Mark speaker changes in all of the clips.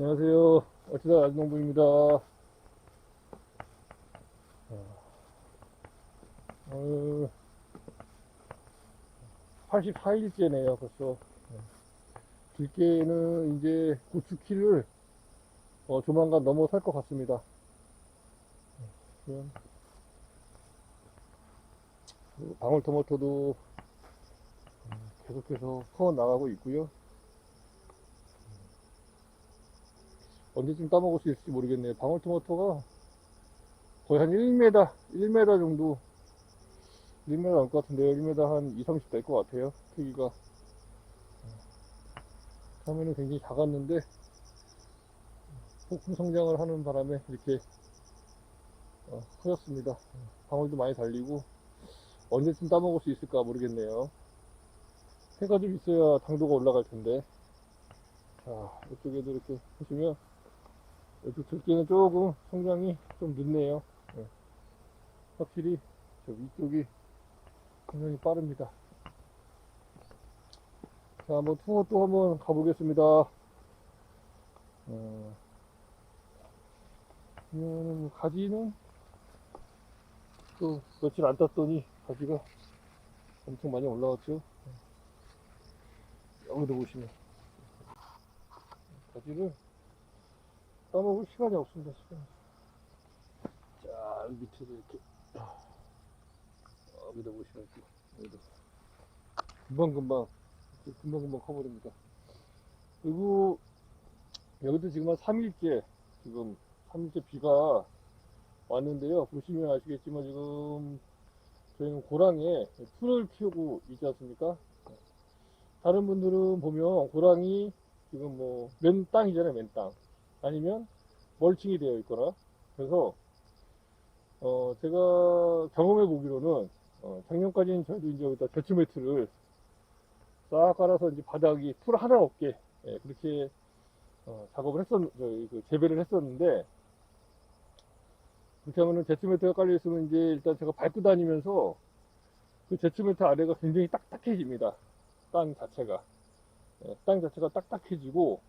Speaker 1: 안녕하세요. 어치다 아주농부입니다. 오늘 84일째네요, 벌써. 네. 길게는 이제 고추키를 어, 조만간 넘어설 것 같습니다. 네, 방울토마토도 음, 계속해서 커 나가고 있고요. 언제쯤 따먹을 수 있을지 모르겠네요. 방울토마토가 거의 한 1m, 1m 정도, 1m 넘을 것 같은데요. 1m 한 2, 30 될 것 같아요. 크기가. 처음에는 굉장히 작았는데, 폭풍 성장을 하는 바람에 이렇게 어, 커졌습니다. 방울도 많이 달리고, 언제쯤 따먹을 수 있을까 모르겠네요. 해가 좀 있어야 당도가 올라갈 텐데. 자, 이쪽에도 이렇게 보시면, 이쪽 들기는 조금 성장이 좀 늦네요. 예. 확실히 저 위쪽이 굉장히 빠릅니다. 자, 한번 투어 또 한번 가보겠습니다. 어, 그러면은 가지는 또 며칠 안 땄더니 가지가 엄청 많이 올라왔죠. 여기도 보시면 가지를 따먹을 시간이 없습니다, 시간. 자, 밑에도 이렇게. 여기도 보시면, 여기도. 금방금방, 금방금방 커버립니다. 그리고, 여기도 지금 한 3일째, 지금 3일째 비가 왔는데요. 보시면 아시겠지만, 지금, 저희는 고랑에 풀을 키우고 있지 않습니까? 다른 분들은 보면 고랑이 지금 뭐, 맨 땅이잖아요, 맨 땅. 아니면 멀칭이 되어 있거나. 그래서 어 제가 경험해 보기로는 어 작년까지는 저희도 이제 여기다 제초 매트를 싹 깔아서 이제 바닥이 풀 하나 없게 예, 그렇게 어, 작업을 했었 저희 그 재배를 했었는데 그렇게 하면은 제초 매트가 깔려 있으면 이제 일단 제가 밟고 다니면서 그 제초 매트 아래가 굉장히 딱딱해집니다. 땅 자체가. 예, 땅 자체가 딱딱해지고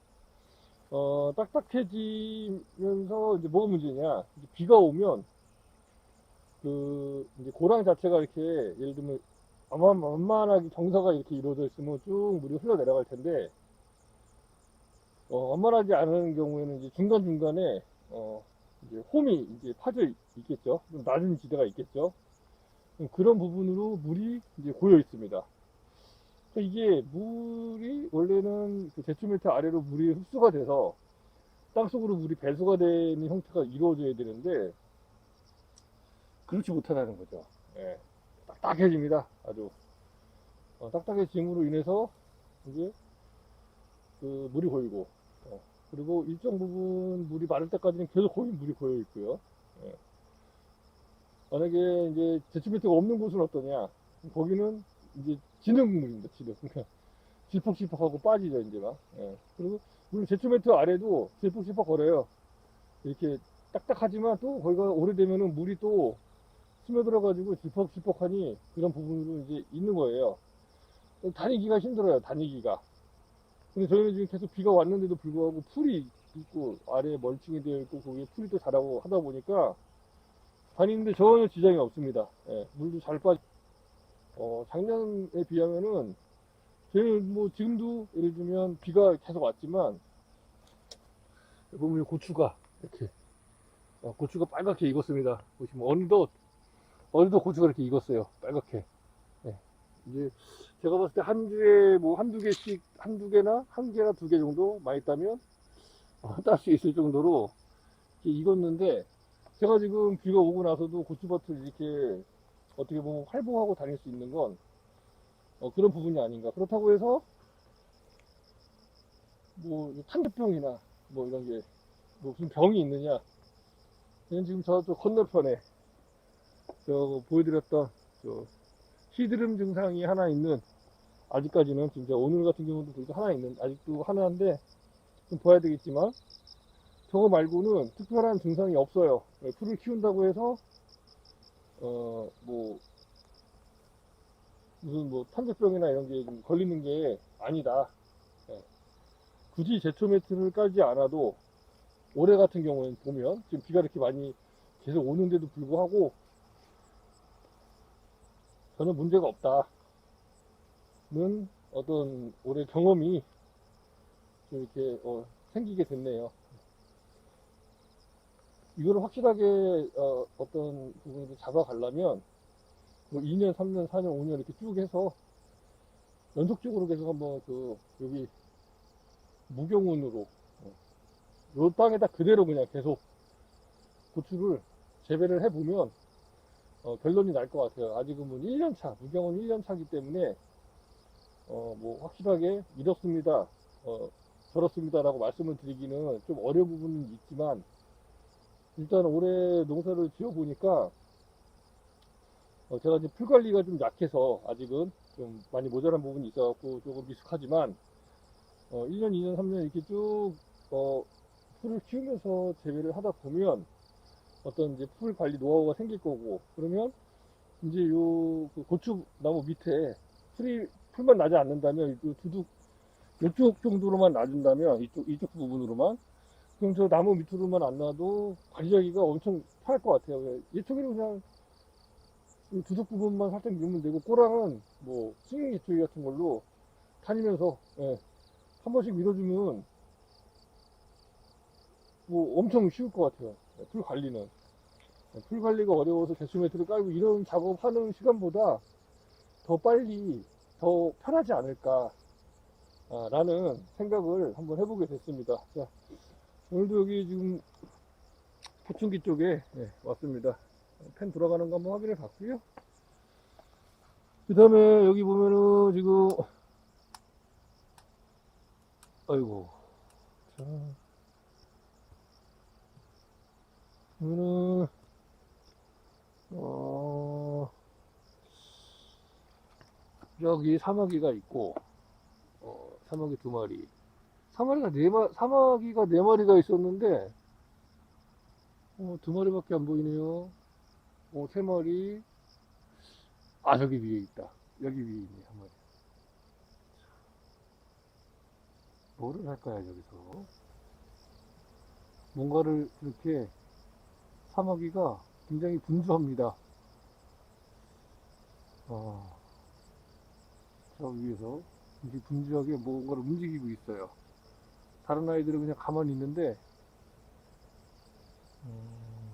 Speaker 1: 어, 딱딱해지면서 이제 뭐가 문제냐. 이제 비가 오면, 그, 이제 고랑 자체가 이렇게, 예를 들면, 완만하게 정사가 이렇게 이루어져 있으면 쭉 물이 흘러내려갈 텐데, 어, 완만하지 않은 경우에는 이제 중간중간에, 어, 이제 홈이 이제 파져 있겠죠. 좀 낮은 지대가 있겠죠. 그런 부분으로 물이 이제 고여 있습니다. 그러니까 이게 물이 원래는 그 제초매트 아래로 물이 흡수가 돼서 땅속으로 물이 배수가 되는 형태가 이루어져야 되는데 그렇지 못하다는 거죠. 예. 딱딱해집니다. 아주 어, 딱딱해짐으로 인해서 이제 그 물이 고이고 어, 그리고 일정 부분 물이 마를 때까지는 계속 거기 물이 고여 있고요. 예. 만약에 이제 제초매트가 없는 곳은 어떠냐? 거기는 이제 지는 물입니다, 지는. 그러니까 질퍽질퍽하고 빠지죠, 이제 막. 예. 그리고, 물론 제초매트 아래도 질퍽질퍽 거려요. 이렇게 딱딱하지만 또 거기가 오래되면은 물이 또 스며들어가지고 질퍽질퍽하니 그런 부분으로 이제 있는 거예요. 다니기가 힘들어요, 다니기가. 근데 저희는 지금 계속 비가 왔는데도 불구하고 풀이 있고 아래에 멀칭이 되어 있고 거기에 풀이 또 자라고 하다 보니까 다니는데 전혀 지장이 없습니다. 예, 물도 잘 빠지 어, 작년에 비하면은, 저희는 뭐, 지금도 예를 들면 비가 계속 왔지만, 보면 고추가, 이렇게, 어, 고추가 빨갛게 익었습니다. 보시면, 어느덧, 어느덧 고추가 이렇게 익었어요. 빨갛게. 네. 이제, 제가 봤을 때 한 주에 뭐, 한두 개씩, 한두 개나, 한 개나 두 개 정도 많이 따면, 어, 딸수 있을 정도로 익었는데, 제가 지금 비가 오고 나서도 고추밭을 이렇게 어떻게 보면 활보하고 다닐 수 있는 건 어, 그런 부분이 아닌가. 그렇다고 해서 뭐 탄저병이나 뭐 이런 게뭐 무슨 병이 있느냐. 저는 지금 저쪽 건너편에 저 보여드렸던 저 시드름 증상이 하나 있는 아직까지는 진짜 오늘 같은 경우도 그래도 하나 있는 아직도 하나인데 좀 봐야 되겠지만 저거 말고는 특별한 증상이 없어요. 풀을 키운다고 해서 어, 뭐, 무슨 뭐 탄저병이나 이런 게좀 걸리는 게 아니다. 예. 굳이 제초 매트를 깔지 않아도 올해 같은 경우에는 보면 지금 비가 이렇게 많이 계속 오는데도 불구하고 저는 문제가 없다는 어떤 올해 경험이 좀 이렇게 어, 생기게 됐네요. 이거를 확실하게 어, 떤 부분을 잡아가려면 뭐 2년, 3년, 4년, 5년 이렇게 쭉 해서 연속적으로 계속 한번 그 여기 무경운으로 어, 요 땅에다 그대로 그냥 계속 고추를 재배를 해보면 어, 결론이 날 것 같아요. 아직은 뭐 1년차, 무경운 1년차기 때문에 어, 뭐 확실하게 이렇습니다. 어, 저렇습니다라고 말씀을 드리기는 좀 어려운 부분은 있지만 일단 올해 농사를 지어 보니까 어, 제가 이제 풀 관리가 좀 약해서 아직은 좀 많이 모자란 부분이 있어갖고 조금 미숙하지만 어, 1년, 2년, 3년 이렇게 쭉 어, 풀을 키우면서 재배를 하다 보면 어떤 이제 풀 관리 노하우가 생길 거고 그러면 이제 요 그 고추 나무 밑에 풀이 풀만 나지 않는다면 요 두둑 이쪽 정도로만 놔준다면 이쪽 이쪽 부분으로만 그럼 저 나무 밑으로만 안 놔도 관리하기가 엄청 편할 것 같아요. 이쪽에는 그냥 이 두둑 부분만 살짝 밀면 되고 꼬랑은 뭐 스윙 예초기 같은 걸로 다니면서 예, 한 번씩 밀어주면 뭐 엄청 쉬울 것 같아요. 예, 풀 관리는 예, 풀 관리가 어려워서 대수매트를 깔고 이런 작업하는 시간보다 더 빨리 더 편하지 않을까 아, 라는 생각을 한번 해보게 됐습니다. 자, 오늘도 여기 지금 포춘기 쪽에 예, 왔습니다. 펜 돌아가는 거 한번 확인해 봤고요. 그 다음에 여기 보면은 지금 아이고 자 보면은 어 여기 사마귀가 있고 어, 사마귀 두 마리. 사마리가 네 마, 사마귀가 네 마리가 있었는데, 어, 두 마리밖에 안 보이네요. 어, 세 마리. 아, 저기 위에 있다. 여기 위에 있네, 한 마리. 뭐를 할까요, 여기서? 뭔가를 이렇게 사마귀가 굉장히 분주합니다. 아, 저 위에서 분주하게 뭔가를 움직이고 있어요. 다른 아이들은 그냥 가만히 있는데, 음,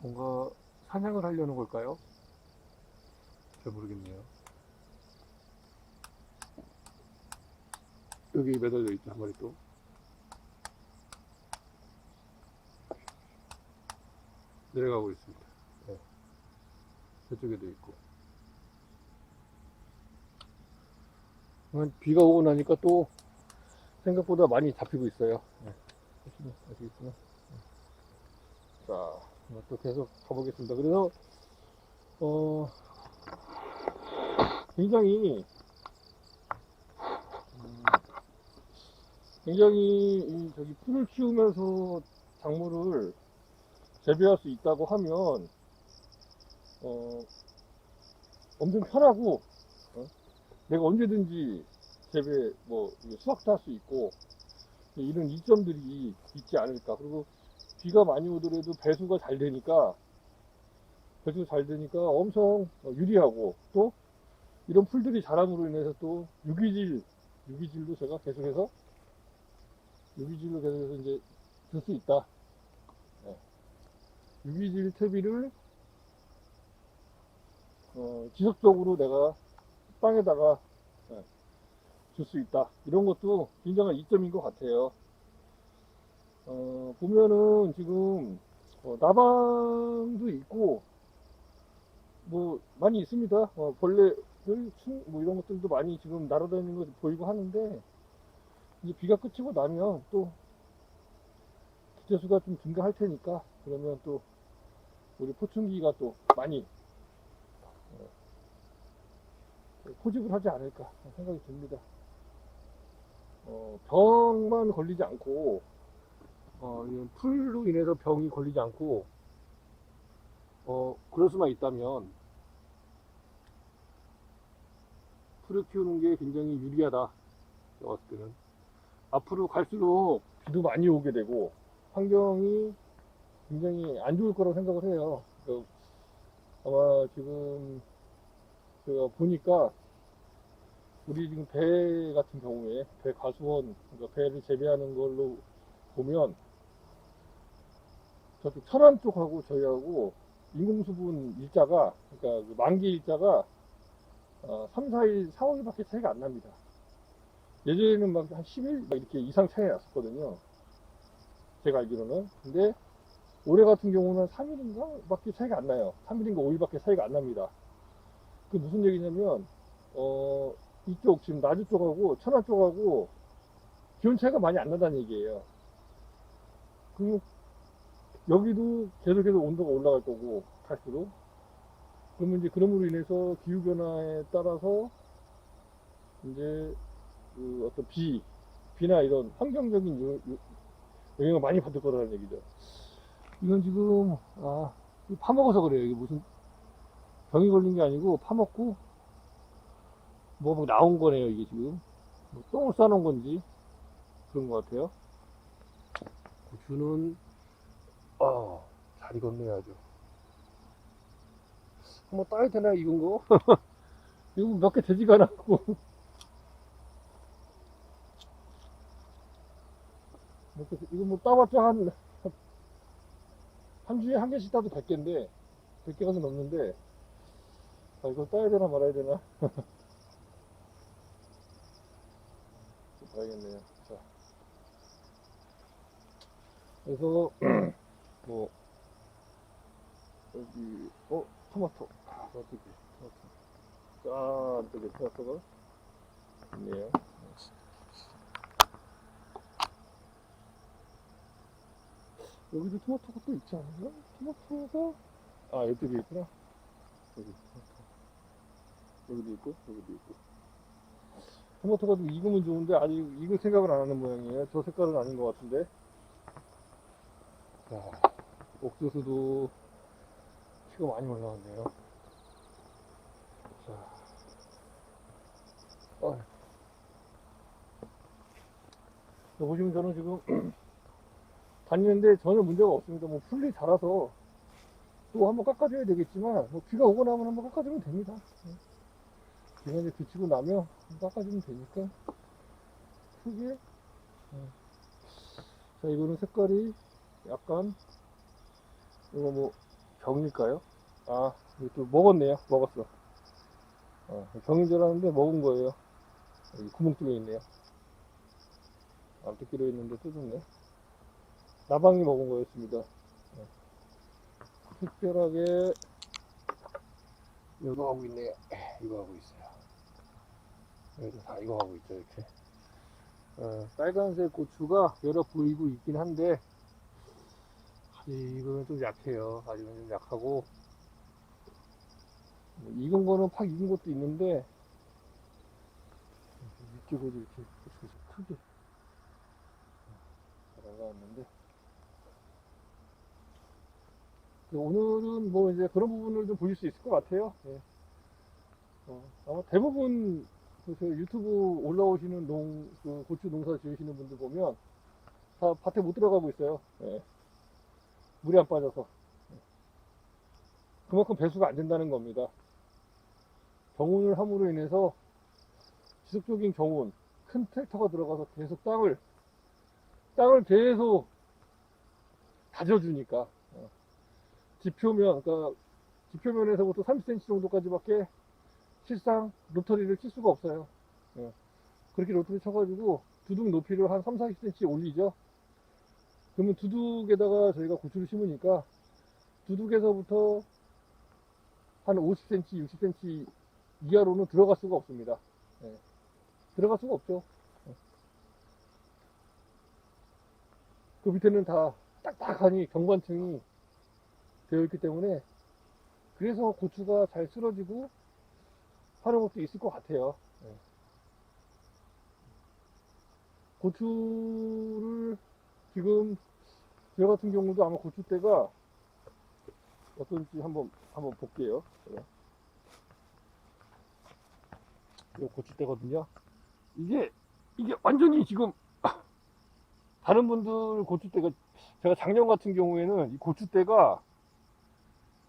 Speaker 1: 뭔가 사냥을 하려는 걸까요? 잘 모르겠네요. 여기 매달려 있죠, 한 마리 또. 내려가고 있습니다. 네. 저쪽에도 있고. 음, 비가 오고 나니까 또 생각보다 많이 잡히고 있어요. 네. 아시겠지만. 네. 자, 또 계속 가보겠습니다. 그래서, 어, 굉장히, 음, 굉장히, 이 저기 풀을 키우면서 작물을 재배할 수 있다고 하면, 어, 엄청 편하고, 내가 언제든지 재배 뭐 수확도 할 수 있고 이런 이점들이 있지 않을까 그리고 비가 많이 오더라도 배수가 잘 되니까 배수가 잘 되니까 엄청 유리하고 또 이런 풀들이 자람으로 인해서 또 유기질 유기질도 제가 계속해서 유기질로 계속해서 이제 들수 있다 네. 유기질 퇴비를 어, 지속적으로 내가 땅에다가 줄 수 있다. 이런 것도 굉장한 이점인 것 같아요. 어, 보면은 지금 어, 나방도 있고 뭐 많이 있습니다. 어, 벌레들, 충, 뭐 이런 것들도 많이 지금 날아다니는 거 보이고 하는데 이제 비가 그치고 나면 또 기재수가 좀 증가할 테니까 그러면 또 우리 포춘기가 또 많이 포집을 하지 않을까 생각이 듭니다. 어, 병만 걸리지 않고, 어, 풀로 인해서 병이 걸리지 않고, 어, 그럴 수만 있다면, 풀을 키우는 게 굉장히 유리하다. 제가 봤을 때는. 앞으로 갈수록 비도 많이 오게 되고, 환경이 굉장히 안 좋을 거라고 생각을 해요. 그 아마 지금 제가 보니까 우리 지금 배 같은 경우에 배 가수원 그러니까 배를 재배하는 걸로 보면 저쪽 천안 쪽하고 저희하고 인공수분 일자가 그러니까 그 만기 일자가 어, 3, 4일, 4, 5일밖에 차이가 안 납니다. 예전에는 막 한 10일 막 이렇게 이상 차이 났었거든요. 제가 알기로는. 근데 올해 같은 경우는 3일인가 밖에 차이가 안 나요. 3일인가 5일밖에 차이가 안 납니다. 그 무슨 얘기냐면 어 이쪽 지금 나주 쪽하고 천안 쪽하고 기온 차이가 많이 안 나다는 얘기예요. 그리고 여기도 계속해서 온도가 올라갈 거고 갈수록 그러면 이제 그럼으로 인해서 기후 변화에 따라서 이제 그 어떤 비 비나 이런 환경적인 영향을 많이 받을 거라는 얘기죠. 이건 지금 아 파먹어서 그래요. 이게 무슨 병이 걸린 게 아니고 파먹고 뭐, 뭐 나온 거네요. 이게 지금 뭐 똥을 싸놓은 건지 그런 것 같아요. 고추는 아, 잘 익었네요 아주. 한번 따야 되나 익은 거? 이거 몇 개 되지가 않았고. 이거 뭐 따봤자 한, 한 주에 한 개씩 따도 100개인데, 100개가 넘는데, 아, 이거 따야 되나 말아야 되나? 좀 봐야겠네요. 자. 그래서, 뭐, 여기, 어, 토마토. 아, 어떻게, 토마토. 아, 안쪽에 토마토가 있네요. 여기도 토마토가 또 있지 않나? 토마토가, 아, 여기도 있구나. 여기 토마토. 여기도 있고, 여기도 있고. 토마토가 좀 익으면 좋은데, 아직 익을 생각을 안 하는 모양이에요. 저 색깔은 아닌 것 같은데. 자, 옥수수도 키가 많이 올라왔네요. 자, 어. 보시면 저는 지금 다니는데 전혀 문제가 없습니다. 뭐 풀이 자라서 또 한번 깎아줘야 되겠지만 뭐 비가 오고 나면 한번 깎아주면 됩니다. 이제 그치고 나면 깎아주면 되니까 크게 네. 자 이거는 색깔이 약간 이거 뭐 병일까요? 아 이거 또 먹었네요. 먹었어. 어, 병인 줄 알았는데 먹은 거예요. 여기 구멍 뚫려 있네요. 안 뜯기로 했는데 뜯었네. 나방이 먹은 거였습니다. 네. 특별하게 이거 하고 있네요. 이거 하고 있어요. 여기도 다 이거 하고 있죠 이렇게. 어, 빨간색 고추가 여러 보이고 있긴 한데 이거는 좀 약해요. 아직은 좀 약하고 뭐 익은 거는 팍 익은 것도 있는데 이렇게 고추가 좀 크게 잘 올라왔는데 그 오늘은 뭐 이제 그런 부분을 좀 보실 수 있을 것 같아요. 예. 어, 아마 대부분 그 저희 유튜브 올라오시는 농, 그 고추 농사 지으시는 분들 보면 다 밭에 못 들어가고 있어요. 예. 물이 안 빠져서. 예. 그만큼 배수가 안 된다는 겁니다. 경운을 함으로 인해서 지속적인 경운, 큰 트랙터가 들어가서 계속 땅을, 땅을 계속 다져주니까. 어. 지표면, 그러니까 지표면에서부터 30cm 정도까지밖에 실상 로터리를 칠 수가 없어요. 예. 그렇게 로터리 쳐가지고 두둑 높이를 한 3, 40cm 올리죠. 그러면 두둑에다가 저희가 고추를 심으니까 두둑에서부터 한 50cm, 60cm 이하로는 들어갈 수가 없습니다. 예. 들어갈 수가 없죠. 예. 그 밑에는 다 딱딱하니 경관층이 되어 있기 때문에 그래서 고추가 잘 쓰러지고 하는 것도 있을 것 같아요. 예. 고추를 지금 저 같은 경우도 아마 고추대가 어떤지 한번 한번 볼게요. 이 고추대거든요. 이게 이게 완전히 지금 다른 분들 고추대가 제가 작년 같은 경우에는 이 고추대가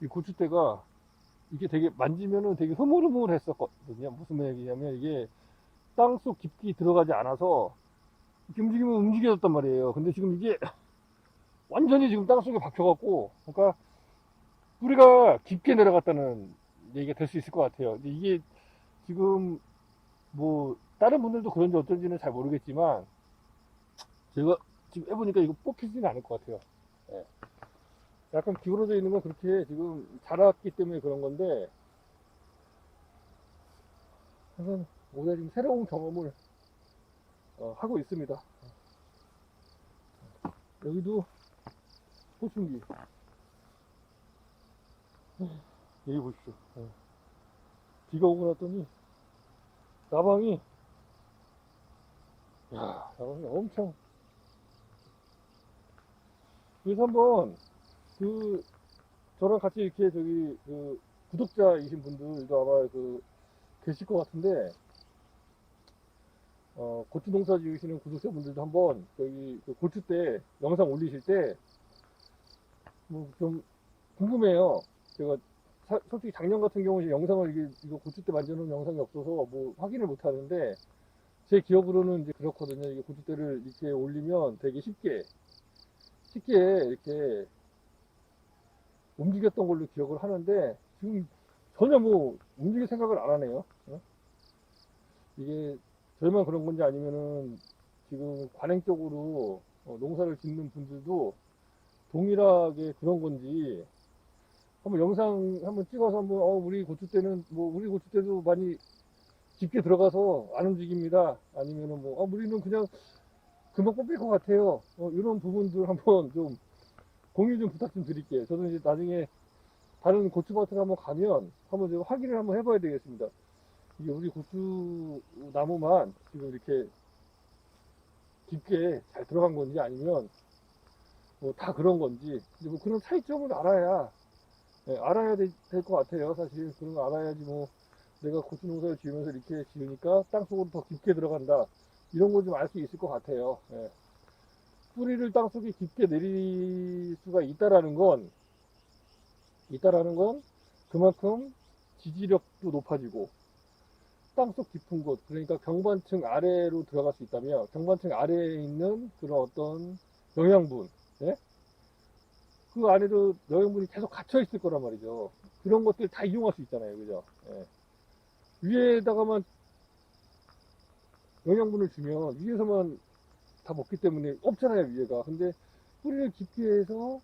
Speaker 1: 이 고추대가 이게 되게 만지면은 되게 흐물흐물 했었거든요. 무슨 얘기냐면 이게 땅속 깊이 들어가지 않아서 이렇게 움직이면 움직여졌단 말이에요. 근데 지금 이게 완전히 지금 땅속에 박혀갖고 그러니까 뿌리가 깊게 내려갔다는 얘기가 될 수 있을 것 같아요. 이게 지금 뭐 다른 분들도 그런지 어쩐지는 잘 모르겠지만 제가 지금 해보니까 이거 뽑히지는 않을 것 같아요. 예. 약간 기울어져 있는 건 그렇게 지금 자랐기 때문에 그런 건데 저는 오늘 지금 새로운 경험을 어, 하고 있습니다. 여기도 호충기 여기 보십시오. 예. 비가 오고 났더니 나방이 야 나방이 엄청 그래서 한번 그 저랑 같이 이렇게 저기 그 구독자이신 분들도 아마 그 계실 것 같은데 어 고추 농사 지으시는 구독자분들도 한번 저기 그 고추 때 영상 올리실 때 뭐 좀 궁금해요. 제가 사- 솔직히 작년 같은 경우는 영상을 이게 이거 고추 때 만져놓은 영상이 없어서 뭐 확인을 못 하는데 제 기억으로는 이제 그렇거든요. 이게 고추 때를 이렇게 올리면 되게 쉽게 쉽게 이렇게 움직였던 걸로 기억을 하는데 지금 전혀 뭐 움직일 생각을 안 하네요. 어? 이게 저희만 그런 건지 아니면은 지금 관행적으로 어, 농사를 짓는 분들도 동일하게 그런 건지 한번 영상 한번 찍어서 한번 어, 우리 고추 때는 뭐 우리 고추 때도 많이 깊게 들어가서 안 움직입니다. 아니면은 뭐 어, 우리는 그냥 금방 뽑힐 것 같아요. 어, 이런 부분들 한번 좀 공유 좀 부탁 좀 드릴게요. 저도 이제 나중에 다른 고추밭에 한번 가면 한번 좀 확인을 한번 해봐야 되겠습니다. 이게 우리 고추 나무만 지금 이렇게 깊게 잘 들어간 건지 아니면 뭐 다 그런 건지 뭐 그런 차이점을 알아야 예, 알아야 될 것 같아요. 사실 그런 거 알아야지 뭐 내가 고추 농사를 지으면서 이렇게 지으니까 땅 속으로 더 깊게 들어간다 이런 걸 좀 알 수 있을 것 같아요. 예. 뿌리를 땅 속에 깊게 내릴 수가 있다라는 건 있다라는 건 그만큼 지지력도 높아지고 땅속 깊은 곳 그러니까 경관층 아래로 들어갈 수 있다면 경관층 아래에 있는 그런 어떤 영양분 예? 그 안에도 영양분이 계속 갇혀 있을 거란 말이죠 그런 것들 다 이용할 수 있잖아요 그죠 예. 위에다가만 영양분을 주면 위에서만 다 먹기 때문에 없잖아요 위에가. 근데 뿌리를 깊게 해서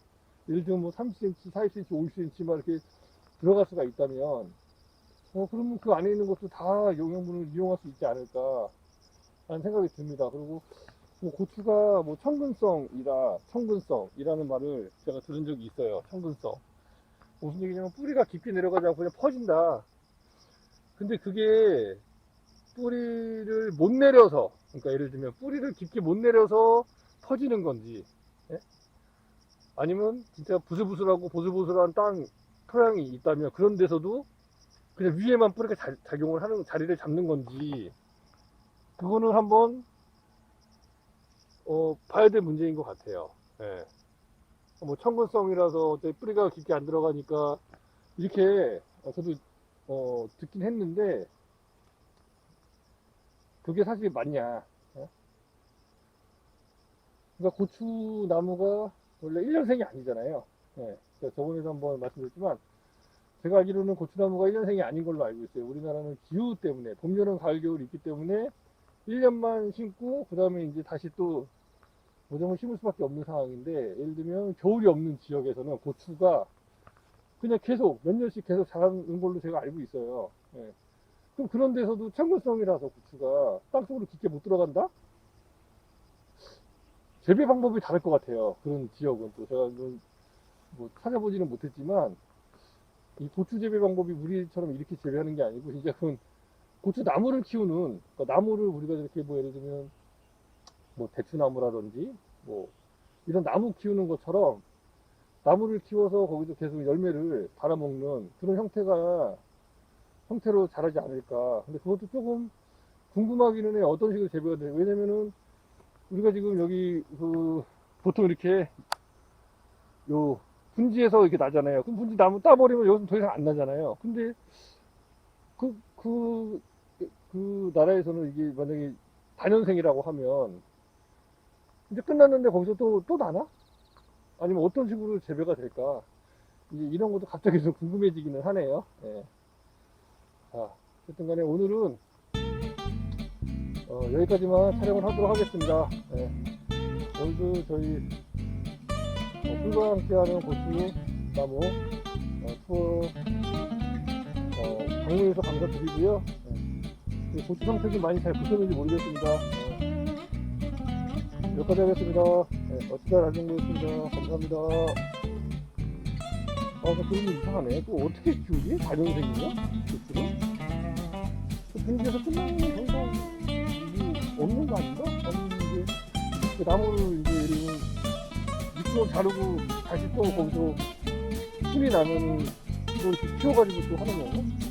Speaker 1: 예를 들면 뭐 30cm, 40cm, 50cm 막 이렇게 들어갈 수가 있다면 어 그러면 그 안에 있는 것도 다 영양분을 이용할 수 있지 않을까 라는 생각이 듭니다. 그리고 뭐 고추가 뭐 청근성이라 청근성이라는 말을 제가 들은 적이 있어요 청근성. 무슨 얘기냐면 뿌리가 깊게 내려가지 않고 그냥 퍼진다. 근데 그게 뿌리를 못 내려서 그러니까 예를 들면 뿌리를 깊게 못 내려서 퍼지는 건지 예? 아니면 진짜 부슬부슬하고 보슬보슬한 땅 토양이 있다면 그런 데서도 그냥 위에만 뿌리가 자- 작용을 하는 자리를 잡는 건지 그거는 한번 어, 봐야 될 문제인 것 같아요. 예. 뭐 청근성이라서 뿌리가 깊게 안 들어가니까 이렇게 어, 저도 어, 듣긴 했는데 그게 사실 맞냐? 예? 그러니까 고추 나무가 원래 1년생이 아니잖아요. 예. 제가 저번에도 한번 말씀드렸지만 제가 알기로는 고추나무가 1년생이 아닌 걸로 알고 있어요. 우리나라는 기후 때문에 봄, 여름, 가을, 겨울이 있기 때문에 1년만 심고 그 다음에 이제 다시 또 모종을 심을 수밖에 없는 상황인데 예를 들면 겨울이 없는 지역에서는 고추가 그냥 계속 몇 년씩 계속 자라는 걸로 제가 알고 있어요. 예. 그럼 그런 데서도 청근성이라서 고추가 땅속으로 깊게 못 들어간다? 재배 방법이 다를 것 같아요. 그런 지역은 또 제가 뭐 찾아보지는 못했지만 이 고추 재배 방법이 우리처럼 이렇게 재배하는 게 아니고 진짜 그건 고추 나무를 키우는 그러니까 나무를 우리가 이렇게 뭐 예를 들면 뭐 대추나무라든지 뭐 이런 나무 키우는 것처럼 나무를 키워서 거기서 계속 열매를 달아먹는 그런 형태가 형태로 자라지 않을까. 근데 그것도 조금 궁금하기는 해 어떤 식으로 재배가 돼 왜냐면은 우리가 지금 여기 그 보통 이렇게 요 분지에서 이렇게 나잖아요 그럼 분지 나무 따버리면 여기서 더 이상 안 나잖아요 근데 그 그, 그 나라에서는 이게 만약에 단연생이라고 하면 이제 끝났는데 거기서 또, 또 나나? 아니면 어떤 식으로 재배가 될까? 이제 이런 것도 갑자기 좀 궁금해지기는 하네요. 예. 자, 어쨌든 간에 오늘은 어, 여기까지만 촬영을 하도록 하겠습니다. 예. 오늘도 저희 어, 풀과 함께하는 고추 나무 어, 투어 어, 방문해서 감사드리고요. 예. 고추 상태도 많이 잘 붙었는지 모르겠습니다. 어, 여기까지 하겠습니다. 네, 어찌다 라중고였습니다. 감사합니다. 아, 나 그러면 이상하네. 또 어떻게 키우지? 다년생이냐? 끝나면 더 이상 이게 없는 거 아닌가? 아니, 이게 그 나무를 이제 예를 들면 밑으로 자르고 다시 또 거기서 힘이 나면은 또 이렇게 키워가지고 또 하는 건가?